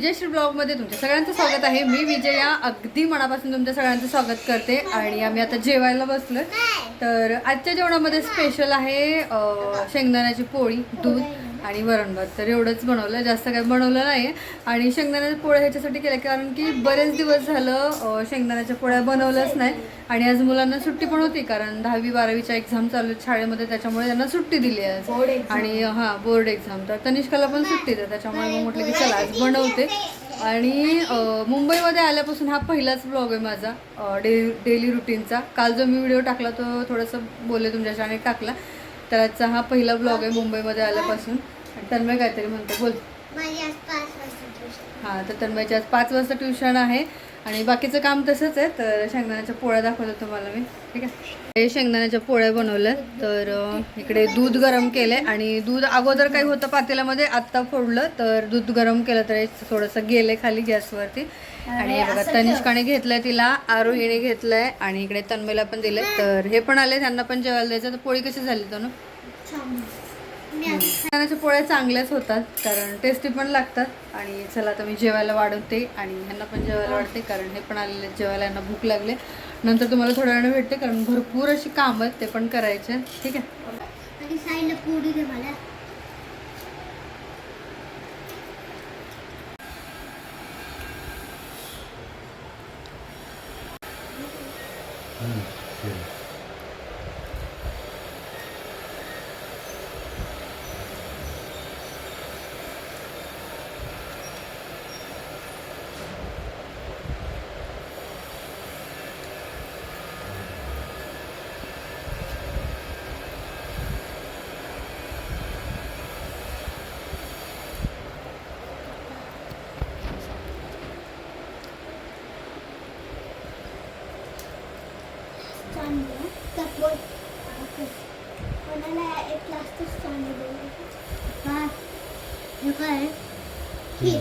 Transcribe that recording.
विजयश्री ब्लॉगमध्ये तुमच्या सगळ्यांचं स्वागत आहे. मी विजया अगदी मनापासून तुमच्या सगळ्यांचं स्वागत करते आणि आम्ही आता जेवायला बसलो तर आजच्या जेवणामध्ये स्पेशल आहे शेंगदाण्याची पोळी दूध आणि वरण भात. तर एवढंच बनवलं. जास्त काही बनवलं नाही. आणि शेंगदाण्याच्या पोळ्या ह्याच्यासाठी केल्या कारण की बरेच दिवस झालं शेंगदाण्याच्या पोळ्या बनवलंच नाही. आणि आज मुलांना सुट्टी पण होती कारण दहावी बारावीच्या एक्झाम चालू आहेत शाळेमध्ये त्याच्यामुळे त्यांना सुट्टी दिली आहे आज. आणि हां बोर्ड एक्झाम तर तनिष्काला पण सुट्टी आहे त्याच्यामुळे मग म्हटलं की चला आज बनवते. आणि मुंबईमध्ये आल्यापासून हा पहिलाच ब्लॉग आहे माझा डे डेली रुटीनचा काल जो मी व्हिडिओ टाकला तो थोडंसं बोलले तुमच्याशी आणि टाकला. तर आजचा हा पहिला ब्लॉग आहे मुंबईमध्ये आल्यापासून. तन्मय काहीतरी म्हणते बोल. हां तर तन्मयची आज पाच वाजता ट्युशन आहे. आणि बाकीचं काम तसंच आहे. तर शेंगदाण्याच्या पोळ्या दाखवतो तुम्हाला मी. ठीक आहे? हे शेंगदाण्याच्या पोळ्या बनवल्या तर इकडे दूध गरम केले आणि दूध अगोदर काही होतं पातेल्यामध्ये आत्ता फोडलं. तर दूध गरम केलं तर थोडंसं गेले खाली गॅसवरती. आणि हे बघा तनिष्काने घेतलंय तिला आरोहीने घेतलंय. आणि इकडे तन्मयला पण दिले तर हे पण आले त्यांना पण जेवायला द्यायचं. तर पोळी कशी झाली आज शेंगदाण्याच्या पोळ्या चांगल्याच होतात कारण टेस्टी पण लागतात. आणि चला आता मी जेवायला वाढवते आणि ह्यांना पण जेवायला वाढते कारण हे पण आलेले जेवायला यांना भूक लागले नंतर तुम्हाला थोड्या वेळाने भेटते कारण भरपूर अशी कामं आहेत ते पण करायचे. ठीक आहे? आणि साईला पुडी दे मला. चांगलं तर बोल कोणाला एक ग्लास तर चांगलं. बोल हा हे काय खीर